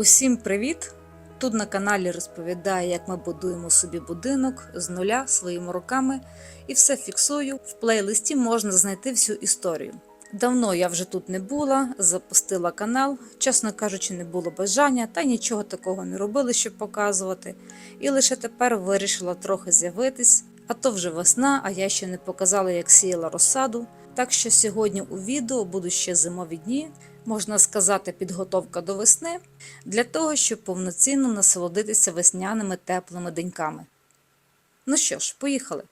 Усім привіт! Тут на каналі розповідаю, як ми будуємо собі будинок з нуля своїми руками і все фіксую. В плейлисті можна знайти всю історію. Давно я вже тут не була, запустила канал. Чесно кажучи, не було бажання та нічого такого не робили, щоб показувати. І лише тепер вирішила трохи з'явитись. А то вже весна, а я ще не показала, як сіяла розсаду. Так що сьогодні у відео будуть ще зимові дні, можна сказати, підготовка до весни, для того, щоб повноцінно насолодитися весняними теплими деньками. Ну що ж, поїхали.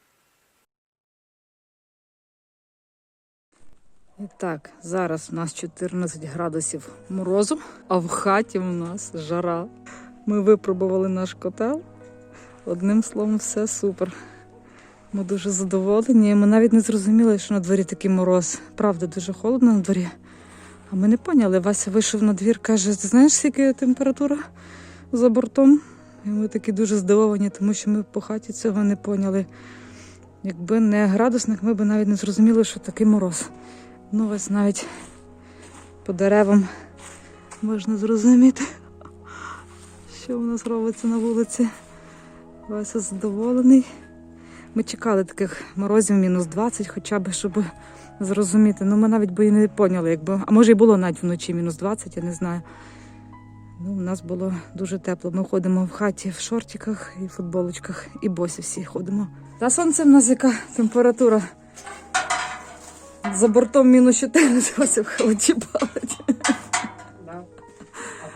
І так, зараз у нас 14 градусів морозу, а в хаті у нас жара. Ми випробували наш котел. Одним словом, все супер. Ми дуже задоволені. Ми навіть не зрозуміли, що на дворі такий мороз. Правда, дуже холодно на дворі. А ми не поняли. Вася вийшов на двір, каже: ти знаєш, скільки температура за бортом? І ми такі дуже здивовані, тому що ми по хаті цього не поняли. Якби не градусник, ми б навіть не зрозуміли, що такий мороз. Ну, ось навіть по деревам можна зрозуміти, що у нас робиться на вулиці. Вася задоволений. Ми чекали таких морозів мінус 20, хоча б, щоб зрозуміти. Ну, ми навіть би і не поняли, якби. А може і було навіть вночі мінус 20, я не знаю. Ну, у нас було дуже тепло. Ми ходимо в хаті в шортиках і футболочках, і босі всі ходимо. За сонцем у нас яка температура. За бортом мінус 14, ось в халаті палить.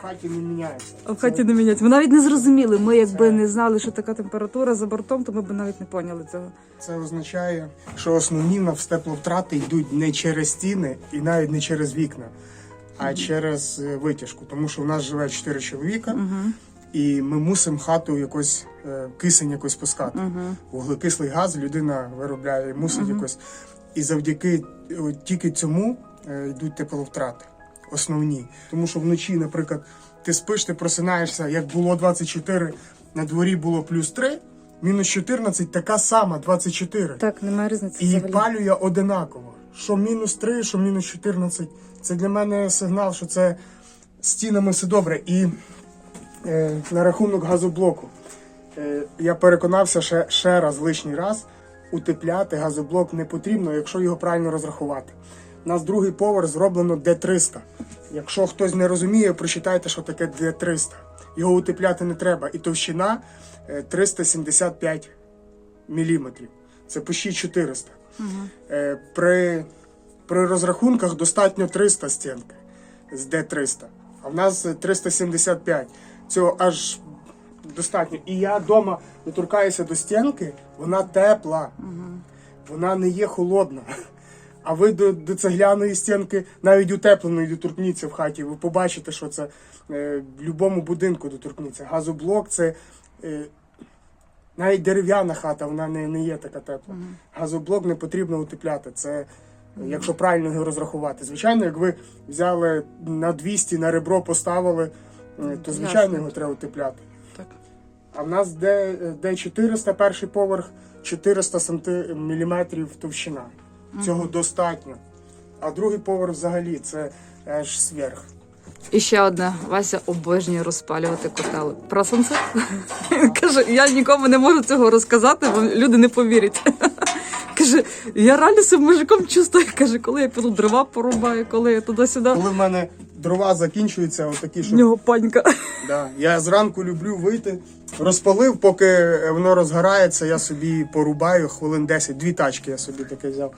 Хаті не міняється. А в хаті не міняється. Ми навіть не зрозуміли. Ми якби не знали, що така температура за бортом, то ми б навіть не поняли цього. Це означає, що основні в нас тепловтрати йдуть не через стіни і навіть не через вікна, а через е, витяжку. Тому що в нас живе 4 чоловіка, і ми мусимо хату якось е, кисень якось пускати. Вуглекислий газ людина виробляє і мусить якось. І завдяки е, тільки цьому е, йдуть тепловтрати. Основні. Тому що вночі, наприклад, ти спиш, ти просинаєшся, як було 24, на дворі було плюс 3, мінус 14, така сама 24. Так, немає різниці І взагалі. палює одинаково. Що мінус 3, що мінус 14. Це для мене сигнал, що це стінами все добре. І е, на рахунок газоблоку. Е, я переконався ще, ще раз, лишній раз, утепляти газоблок не потрібно, якщо його правильно розрахувати. У нас другий поверх зроблено Д300. Якщо хтось не розуміє, прочитайте, що таке Д300. Його утепляти не треба. І товщина е, 375 міліметрів. Це почти 400. Е, При, при розрахунках достатньо 300 стінки з Д300. А в нас е, 375. Цього аж достатньо. І я вдома доторкаюся до стінки, вона тепла, вона не є холодна. А ви до, до цегляної стінки, навіть утепленої доторкніться в хаті, ви побачите, що це е, в будь-якому будинку доторкніться. Газоблок це е, навіть дерев'яна хата, вона не, не є така тепла. Газоблок не потрібно утепляти. Це якщо правильно його розрахувати. Звичайно, як ви взяли на 200 на ребро поставили, е, то звичайно Ясно. його треба утепляти. Так. А в нас де, де 400 перший поверх, 400 мм товщина. Цього достатньо. А другий поверх взагалі це аж сверх. І ще одне. Вася обожнює розпалювати котели. Про сонце? Каже, я нікому не можу цього розказати, бо люди не повірять. Каже, я реально себе мужиком чувствую. Каже, коли я піду дрова порубаю, коли я туди-сюди. Коли в мене дрова закінчуються, отакі, В що нього паніка. Да. Я зранку люблю вийти. Розпалив, поки воно розгорається, я собі порубаю хвилин 10, дві тачки я собі таке взяв.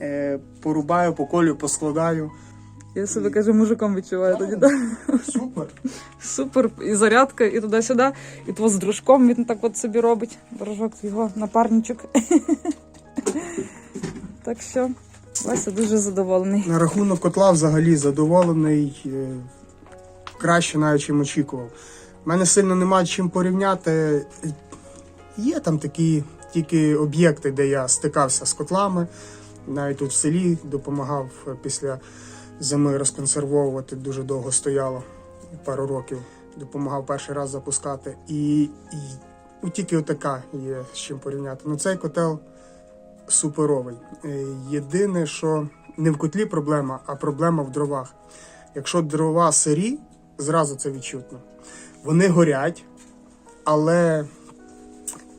Е, порубаю, поколю, поскладаю. Я себе каже, мужиком відчуваю тоді. Да? Супер. Супер, і зарядка, і туди-сюди, і то з дружком він так от собі робить. Дружок його напарничок. Так що Вася дуже задоволений. На рахунок котла взагалі задоволений. е, Краще навіть чим очікував. У мене сильно немає чим порівняти. Є там такі тільки об'єкти, де я стикався з котлами. Навіть тут в селі допомагав після зими розконсервовувати. Дуже довго стояло, пару років. Допомагав перший раз запускати. І, і ну, тільки отака є з чим порівняти. Ну цей котел суперовий. Е, Єдине, що не в котлі проблема, а проблема в дровах. Якщо дрова сирі, зразу це відчутно. Вони горять, але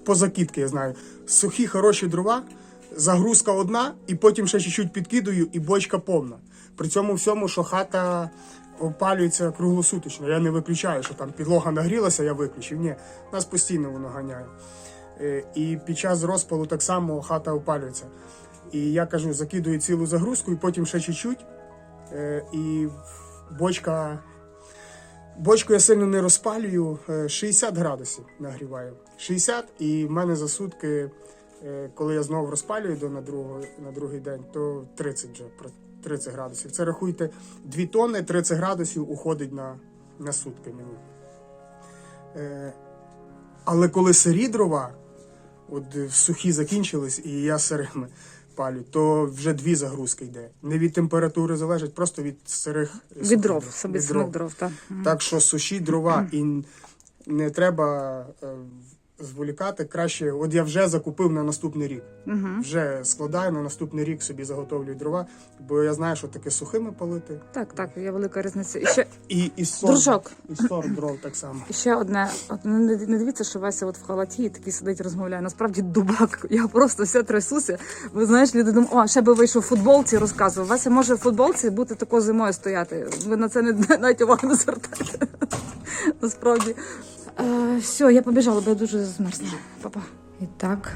по закидки я знаю. Сухі хороші дрова, загрузка одна, і потім ще чуть-чуть підкидую, і бочка повна. При цьому всьому, що хата опалюється круглосуточно. Я не виключаю, що там підлога нагрілася, я виключив. Ні, нас постійно воно ганяє. Е, І під час розпалу так само хата опалюється. І я кажу, закидую цілу загрузку, і потім ще чуть-чуть. Е, І бочка. Бочку я сильно не розпалюю, е, 60 градусів нагріваю. 60, і в мене за сутки, е, коли я знову розпалюю до на, другий, на другий день, то 30 вже про 30 градусів. Це рахуйте 2 тонни, 30 градусів уходить на, на сутки мені. Е, Але коли сирі дрова, от е, сухі закінчились, і я сирими палю, то вже дві загрузки йде. Не від температури залежить, просто від сирих Від дров, собі Від дров. дров, так. так що суші дрова і не треба е, зволікати. Краще, от я вже закупив на наступний рік. Угу. Вже складаю на наступний рік собі заготовлюю дрова, бо я знаю, що таке сухими палити. Так, так, є велика різниця. І ще, І, і сорт, Дружок. і сорт дров так само. і ще одне, от не, не не дивіться, що Вася от в халаті і такий сидить, розмовляє. Насправді дубак. Я просто вся трясуся. Ви знаєш, люди думають, о, ще би вийшов в футболці розказував. Вася може в футболці бути тако зимою стояти. Ви на це не навіть увагу не звертаєте. Насправді. Е, все, я побіжала, бо я дуже змерзла. Папа. І так,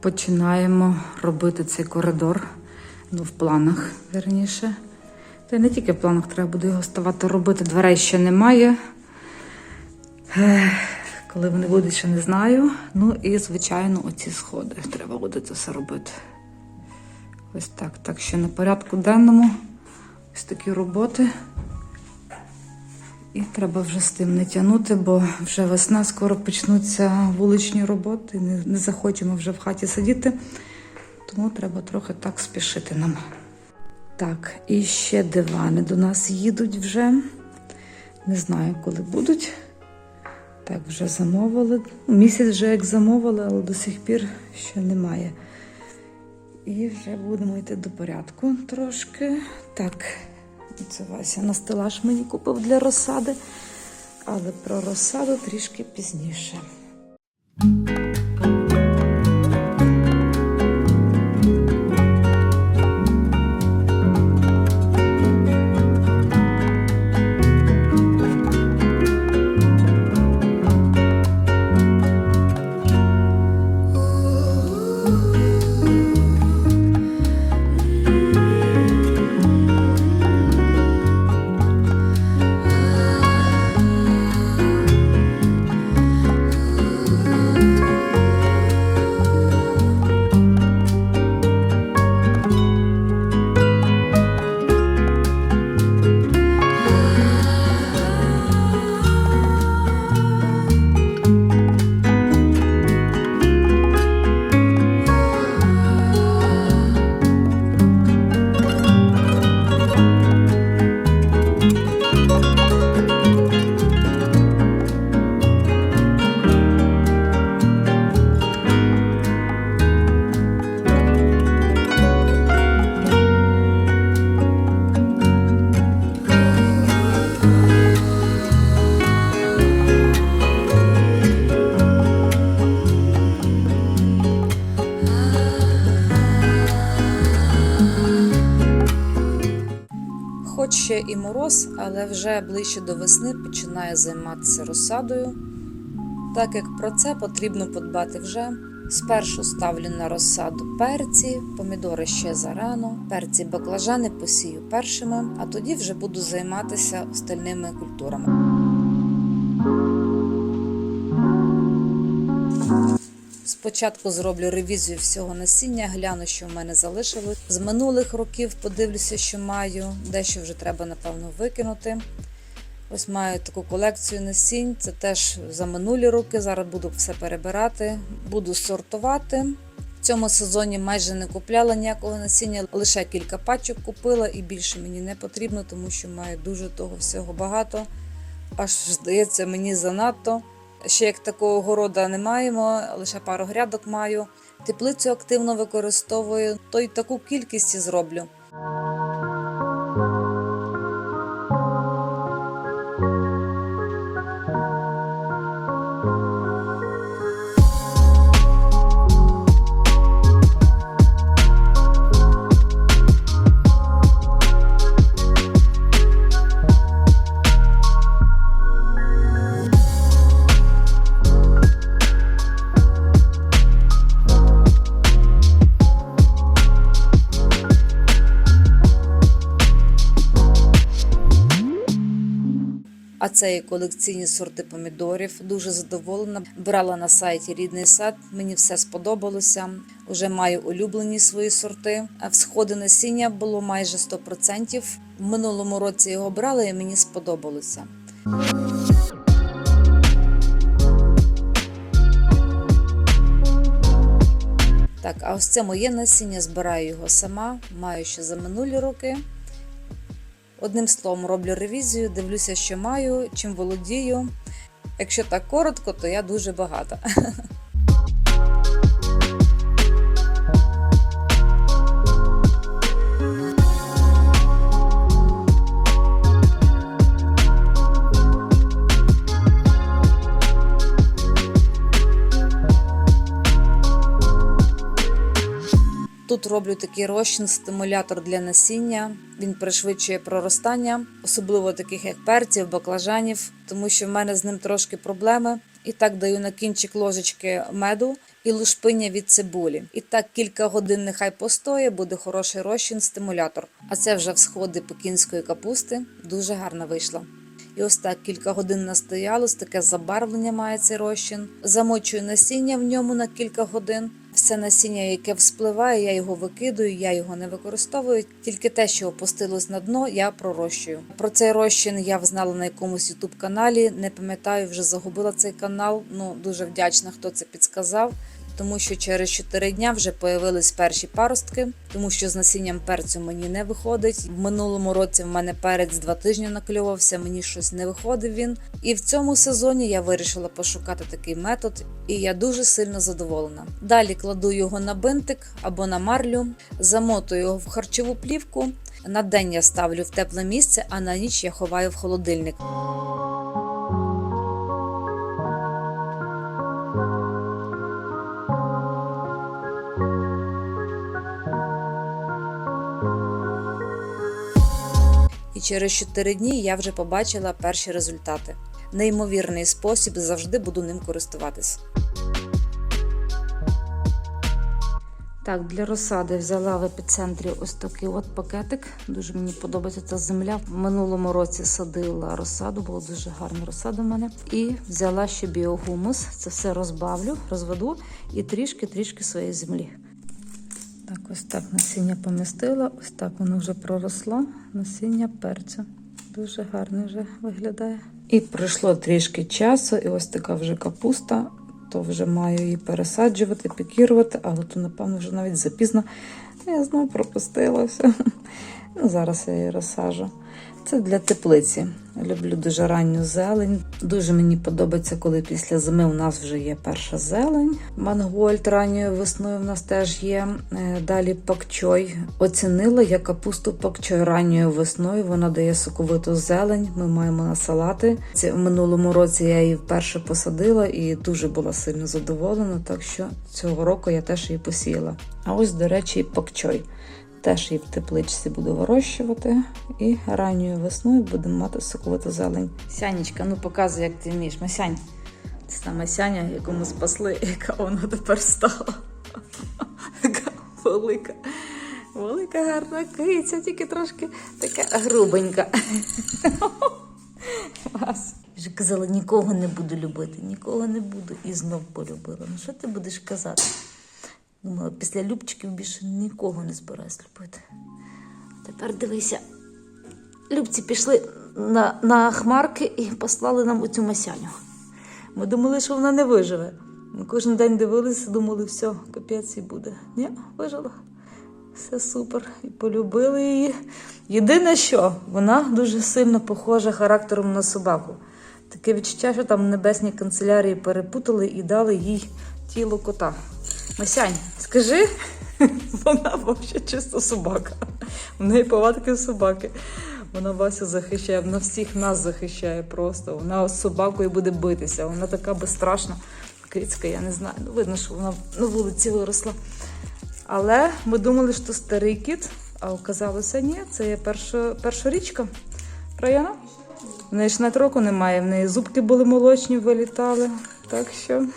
починаємо робити цей коридор. Ну, в планах, верніше. Та й не тільки в планах, треба буде його ставати робити. Дверей ще немає. Коли вони будуть, ще не знаю. Ну і, звичайно, оці сходи. Треба буде це все робити. Ось так. Так що на порядку денному ось такі роботи. І треба вже з тим не тягнути, бо вже весна, скоро почнуться вуличні роботи. Не, не захочемо вже в хаті сидіти. Тому треба трохи так спішити нам. Так, і ще дивани до нас їдуть вже. Не знаю, коли будуть. Так, вже замовили. Ну, Місяць вже як замовили, але до сих пір ще немає. І вже будемо йти до порядку трошки. Так, це Вася на стелаж мені купив для розсади, але про розсаду трішки пізніше. І мороз, але вже ближче до весни починає займатися розсадою. Так як про це потрібно подбати вже. Спершу ставлю на розсаду перці, помідори ще зарано, перці баклажани посію першими, а тоді вже буду займатися остальними культурами. Спочатку зроблю ревізію всього насіння, гляну, що в мене залишилось. З минулих років подивлюся, що маю, дещо вже треба, напевно, викинути. Ось маю таку колекцію насінь. Це теж за минулі роки. Зараз буду все перебирати, буду сортувати. В цьому сезоні майже не купляла ніякого насіння, лише кілька пачок купила і більше мені не потрібно, тому що маю дуже того всього багато. Аж здається, мені занадто. Ще як такого города не маємо, лише пару грядок маю. Теплицю активно використовую, то й таку кількість і зроблю. Колекційні сорти помідорів. Дуже задоволена. Брала на сайті рідний сад. Мені все сподобалося. Уже маю улюблені свої сорти. Всходи насіння було майже 100%. В минулому році його брала і мені сподобалося. Так, а ось це моє насіння, збираю його сама, маю ще за минулі роки. Одним словом, роблю ревізію, дивлюся, що маю, чим володію. Якщо так коротко, то я дуже багата. Тут роблю такий розчин, стимулятор для насіння. Він пришвидшує проростання, особливо таких як перців, баклажанів, тому що в мене з ним трошки проблеми. І так даю на кінчик ложечки меду і лушпиння від цибулі. І так кілька годин нехай постоє, буде хороший розчин, стимулятор. А це вже всходи пекінської капусти. Дуже гарно вийшло. І ось так кілька годин настоялось, таке забарвлення має цей розчин. Замочую насіння в ньому на кілька годин. Все насіння, яке вспливає, я його викидую, я його не використовую. Тільки те, що опустилось на дно, я пророщую. Про цей розчин я взнала на якомусь ютуб каналі. Не пам'ятаю, вже загубила цей канал. Ну дуже вдячна, хто це підсказав. Тому що через 4 дня вже появились перші паростки, тому що з насінням перцю мені не виходить. В минулому році в мене перець два тижні накльовувався, мені щось не виходив він. І в цьому сезоні я вирішила пошукати такий метод, і я дуже сильно задоволена. Далі кладу його на бинтик або на марлю, замотую його в харчову плівку. На день я ставлю в тепле місце, а на ніч я ховаю в холодильник. І через 4 дні я вже побачила перші результати. Неймовірний спосіб завжди буду ним користуватись. Так, для розсади взяла в епіцентрі ось такий от пакетик. Дуже мені подобається ця земля. В минулому році садила розсаду, була дуже гарна розсада в мене. І взяла ще біогумус. Це все розбавлю, розведу і трішки-трішки своєї землі. Так, ось так насіння помістила, ось так воно вже проросло. Насіння перцю. Дуже гарно вже виглядає. І пройшло трішки часу, і ось така вже капуста. То вже маю її пересаджувати, пікірувати, але то, напевно, вже навіть запізно. Я знову пропустила все. Ну, зараз я її розсажу. Це для теплиці. Люблю дуже ранню зелень. Дуже мені подобається, коли після зими у нас вже є перша зелень. Мангольд ранньою весною в нас теж є. Е, Далі пакчой. Оцінила я капусту пакчой ранньою весною. Вона дає соковиту зелень. Ми маємо на салати. В минулому році я її вперше посадила і дуже була сильно задоволена. Так що цього року я теж її посіяла. А ось, до речі, пакчой. Теж її в тепличці буду вирощувати. І ранньою весною будемо мати соковиту зелень. Сянечка, ну показуй, як ти вмієш. Масянь. Це та Масяня, яку ми спасли, яка вона тепер стала. Така велика. Велика гарна киця, тільки трошки така грубенька. Вже казала, нікого не буду любити, нікого не буду. І знов полюбила. Ну що ти будеш казати? Думала, після Любчиків більше нікого не збираюсь любити. Тепер дивися. Любці пішли на, на хмарки і послали нам оцю масяню. Ми думали, що вона не виживе. Ми кожен день дивилися, думали, все, капець і буде. Ні, вижила. Все супер. І полюбили її. Єдине, що вона дуже сильно похожа характером на собаку. Таке відчуття, що там в небесній канцелярії перепутали і дали їй тіло кота. Масянь, скажи, вона взагалі чисто собака. В неї повадки собаки. Вона Васю захищає, вона всіх нас захищає просто. Вона з собакою буде битися. Вона така безстрашна. Кицька, я не знаю. Ну, видно, що вона на вулиці виросла. Але ми думали, що старий кіт, а оказалося ні, це є перша, першорічка. Правильно? В неї ж навіть року немає, в неї зубки були молочні, вилітали. Так що.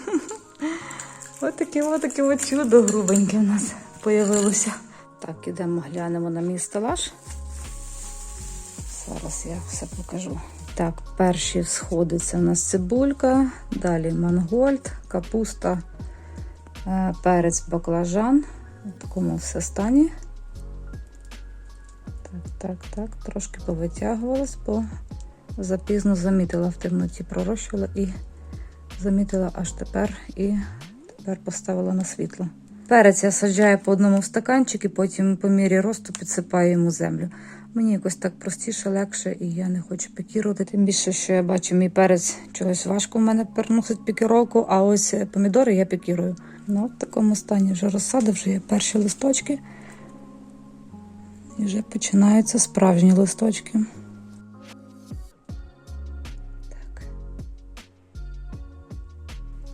Ось таке, ось таке от чудо грубеньке в нас появилося. Так, ідемо глянемо на мій стелаж. Зараз я все покажу. Так, перші сходи це у нас цибулька, далі мангольд, капуста, е, перець, баклажан. В такому все стані. Так, так, так, трошки повитягувалась, бо запізно замітила в темноті, пророщувала і замітила аж тепер і тепер поставила на світло. Перець я саджаю по одному в стаканчик і потім по мірі росту підсипаю йому землю. Мені якось так простіше, легше, і я не хочу пікірувати. Тим більше, що я бачу, мій перець чогось важко в мене переносить пікіровку, а ось е, помідори я пікірую. Ну, в такому стані вже розсади, вже є перші листочки. І вже починаються справжні листочки. Так.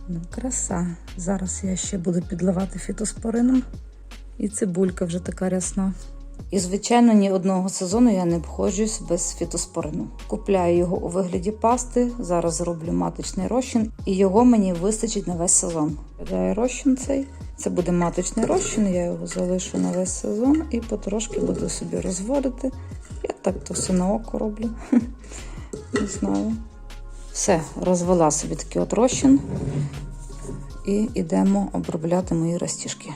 Ну, краса. Зараз я ще буду підливати фітоспорином. І цибулька вже така рясна. І, звичайно, ні одного сезону я не обходжусь без фітоспорину. Купляю його у вигляді пасти. Зараз зроблю маточний розчин, і його мені вистачить на весь сезон. Даю розчин цей. Це буде маточний розчин, я його залишу на весь сезон і потрошки буду собі розводити. Я так то все на око роблю. Не знаю. Все, розвела собі такий от розчин. І йдемо обробляти мої розтіжки.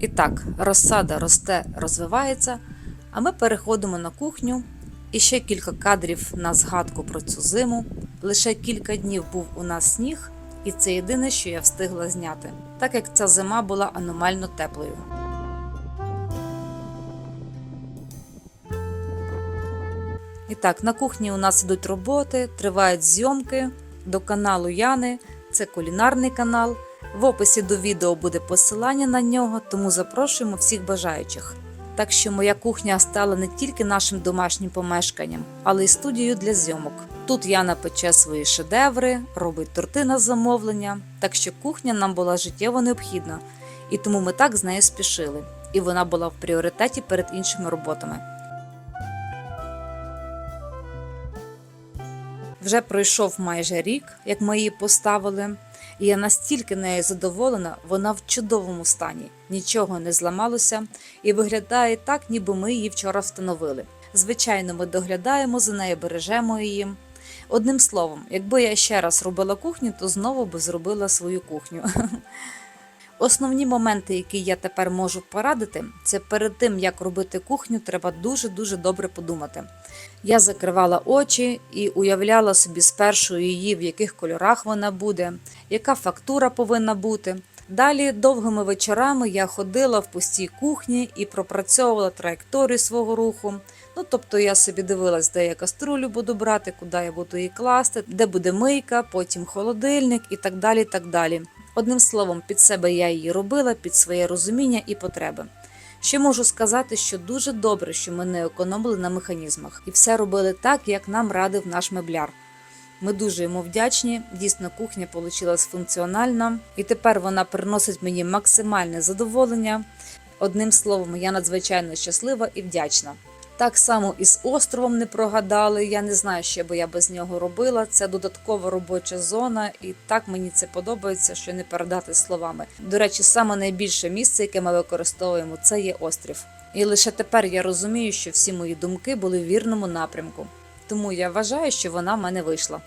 І так, розсада росте, розвивається, а ми переходимо на кухню. І ще кілька кадрів на згадку про цю зиму. Лише кілька днів був у нас сніг, і це єдине, що я встигла зняти, так як ця зима була аномально теплою. І так, на кухні у нас ідуть роботи, тривають зйомки до каналу Яни. Це кулінарний канал. В описі до відео буде посилання на нього, тому запрошуємо всіх бажаючих. Так що моя кухня стала не тільки нашим домашнім помешканням, але й студією для зйомок. Тут Яна пече свої шедеври, робить торти на замовлення. Так що кухня нам була життєво необхідна, і тому ми так з нею спішили. І вона була в пріоритеті перед іншими роботами. Вже пройшов майже рік, як ми її поставили, і я настільки нею задоволена, вона в чудовому стані, нічого не зламалося і виглядає так, ніби ми її вчора встановили. Звичайно, ми доглядаємо за нею, бережемо її. Одним словом, якби я ще раз робила кухню, то знову би зробила свою кухню. Основні моменти, які я тепер можу порадити, це перед тим, як робити кухню, треба дуже-дуже добре подумати. Я закривала очі і уявляла собі спершу її, в яких кольорах вона буде, яка фактура повинна бути. Далі довгими вечорами я ходила в пустій кухні і пропрацьовувала траєкторію свого руху. Ну, тобто я собі дивилась, де я каструлю буду брати, куди я буду її класти, де буде мийка, потім холодильник і так далі. так далі. Одним словом, під себе я її робила, під своє розуміння і потреби. Ще можу сказати, що дуже добре, що ми не економили на механізмах і все робили так, як нам радив наш мебляр. Ми дуже йому вдячні. Дійсно, кухня вийшла функціональна, і тепер вона приносить мені максимальне задоволення. Одним словом, я надзвичайно щаслива і вдячна. Так само і з островом не прогадали. Я не знаю, що би я без нього робила. Це додаткова робоча зона, і так мені це подобається, що не передати словами. До речі, саме найбільше місце, яке ми використовуємо, це є острів. І лише тепер я розумію, що всі мої думки були в вірному напрямку. Тому я вважаю, що вона в мене вийшла.